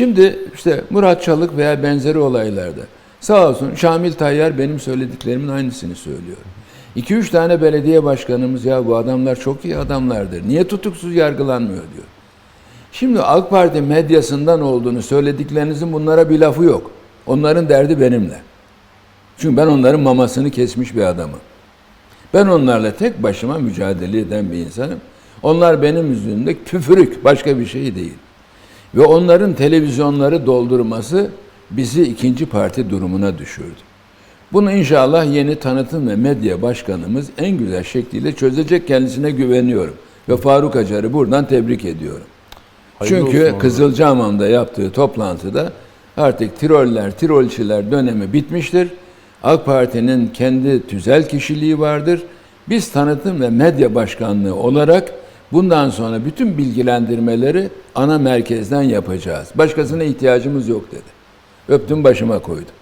Şimdi işte Murat Çalık veya benzeri olaylarda sağ olsun Şamil Tayyar benim söylediklerimin aynısını söylüyor. 2-3 tane belediye başkanımız ya bu adamlar çok iyi adamlardır. Niye tutuksuz yargılanmıyor diyor. Şimdi AK Parti medyasından olduğunu söylediklerinizin bunlara bir lafı yok. Onların derdi benimle. Çünkü ben onların mamasını kesmiş bir adamım. Ben onlarla tek başıma mücadele eden bir insanım. Onlar benim yüzümde küfürük, başka bir şey değil. Ve onların televizyonları doldurması bizi ikinci parti durumuna düşürdü. Bunu inşallah yeni tanıtım ve medya başkanımız en güzel şekliyle çözecek kendisine güveniyorum. Ve Faruk Acar'ı buradan tebrik ediyorum. Hayırlı Çünkü. Kızılcahamam'da yaptığı toplantıda artık Tiroller, Tirolçiler dönemi bitmiştir. AK Parti'nin kendi tüzel kişiliği vardır. Biz tanıtım ve medya başkanlığı olarak bundan sonra bütün bilgilendirmeleri ana merkezden yapacağız. Başkasına ihtiyacımız yok dedi. Öptüm başıma koydum.